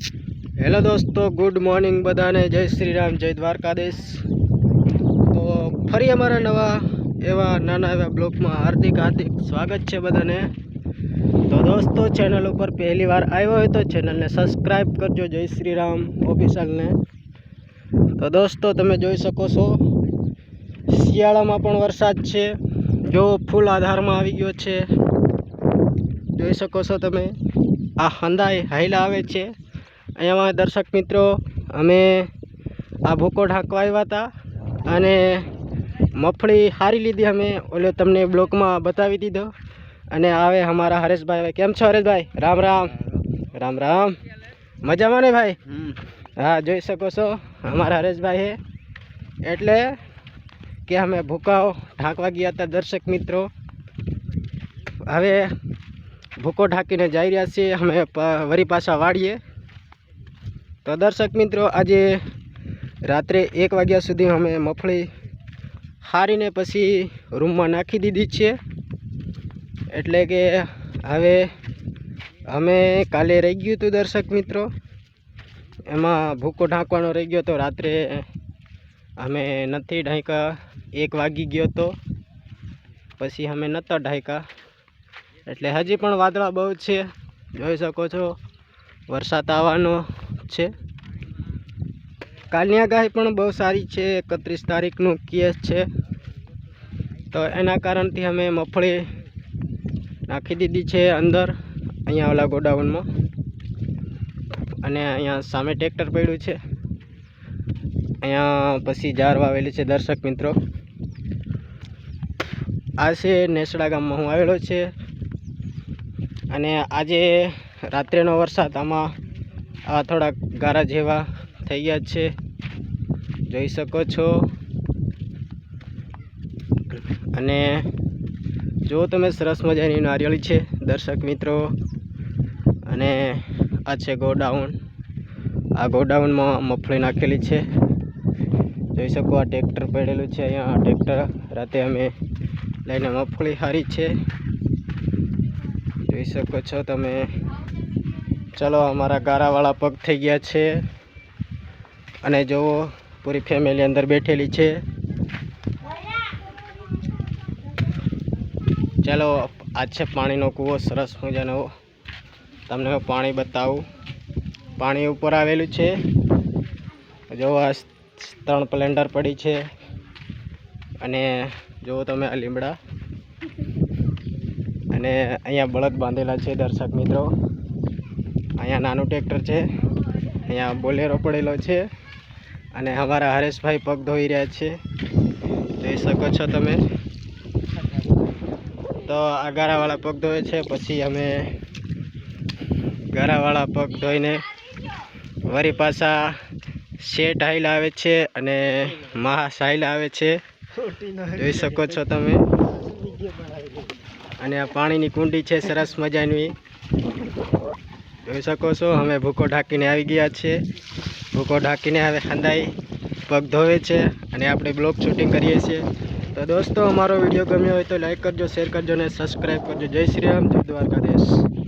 Hello દોસ્તો, good morning બધાને. જય શ્રી રામ, જય દ્વારકાધીશ. તો ફરી અમારા નવા એવા નાના એવા બ્લોગમાં હાર્દિક હાર્દિક સ્વાગત છે બધાને. તો દોસ્તો, ચેનલ ઉપર પહેલી વાર આવ્યો હોય તો ચેનલને સબસ્ક્રાઈબ કરજો. જય શ્રી રામ ઓફિશિયલને. તો દોસ્તો, તમે જોઈ શકો છો, શિયાળામાં પણ વરસાદ છે. જો ફૂલ આધારમાં આવી ગયો છે. જોઈ શકો છો તમે. આ હંદાઈ હાઈલા આવે છે. અહીંયામાં દર્શક મિત્રો અમે આ ભૂકો ઢાંકવા આવ્યા હતા અને મફળી હારી લીધી અમે. ઓલો તમને બ્લોકમાં બતાવી દીધો. અને આવે અમારા હરેશભાઈ. કેમ છો હરેશભાઈ? રામ રામ. રામ રામ. મજામાં ને ભાઈ? હા જોઈ શકો છો. અમારા હરેશભાઈ એટલે કે અમે ભૂકાઓ ઢાંકવા ગયા હતા દર્શક મિત્રો. હવે ભૂકો ઢાંકીને જઈ રહ્યા છીએ. અમે વરી પાછા વાળીએ. તો દર્શક મિત્રો, આજે રાત્રે એક વાગ્યા સુધી અમે મફળી હારીને પછી રૂમમાં નાખી દીધી છે. એટલે કે હવે અમે કાલે રહી ગયું હતું દર્શક મિત્રો. એમાં ભૂકો ઢાંકવાનો રહી ગયો તો રાત્રે અમે નથી ઢાંકા એક વાગી ગયો તો પછી અમે નહોતા ઢાંક્યા. એટલે હજી પણ વાદળા બહુ છે. જોઈ શકો છો, વરસાદ આવવાનો. છે. કાલની આગાહી પણ બહુ સારી છે. એકત્રીસ તારીખનું કેસ છે. તો એના કારણથી અમે મફળી નાખી દીધી છે અંદર, અહીંયા ઓલા ગોડાઉનમાં. અને અહીંયા સામે ટ્રેક્ટર પડ્યું છે. અહીંયા પછી જાર વાવેલી છે દર્શક મિત્રો. આ છે નેસડા ગામમાં હું આવેલો છે. અને આજે રાત્રેનો વરસાદ, આમાં આ થોડાક ગારા જેવા થઈ ગયા છે. જોઈ શકો છો. અને જો તમે સરસ મજાની નારિયેળી છે, દર્શક મિત્રો, અને આ છે ગોડાઉન. આ ગોડાઉનમાં મગફળી નાખેલી છે. જોઈ શકો આ ટ્રેક્ટર પડેલું છે અહીંયા. આ ટ્રેક્ટર રાતે અમે લઈને મફળી હારી છે. જોઈ શકો છો તમે. ચલો, અમારા ગારાવાળા પગ થઈ ગયા છે. અને જુઓ, પૂરી ફેમિલી અંદર બેઠેલી છે. ચાલો, આ છે પાણીનો કૂવો, સરસ મજાનો. તમને હું પાણી બતાવું. પાણી ઉપર આવેલું છે. જુઓ આ ત્રણ પ્લેન્ડર પડી છે. અને જુઓ તમે આ લીમડા. અને અહીંયા બળદ બાંધેલા છે, દર્શક મિત્રો. અહીંયા નાનું ટ્રેક્ટર છે. અહીંયા બોલેરો પડેલો છે અને અમારા હરેશભાઈ પગ ધોઈ રહ્યા છે. જોઈ શકો છો તમે. તો આ ગારાવાળા પગ ધોવે છે, પછી અમે ગારાવાળા પગ ધોઈને વરી પાછા શેઠ હાઈલ આવે છે અને મહા સાહિલ આવે છે. જોઈ શકો છો તમે. અને આ પાણીની કુંડી છે, સરસ મજાની. જોઈ શકો છો, અમે ભૂકો ઢાંકીને આવી ગયા છીએ. ભૂકો ઢાંકીને હવે હંદાઈ પગ ધોવે છે અને આપણે બ્લોગ શૂટિંગ કરીએ છીએ. તો દોસ્તો, અમારો વીડિયો ગમ્યો હોય તો લાઈક કરજો, શેર કરજો અને સબસ્ક્રાઈબ કરજો. જય શ્રી રામ, જય દ્વારકાધીશ.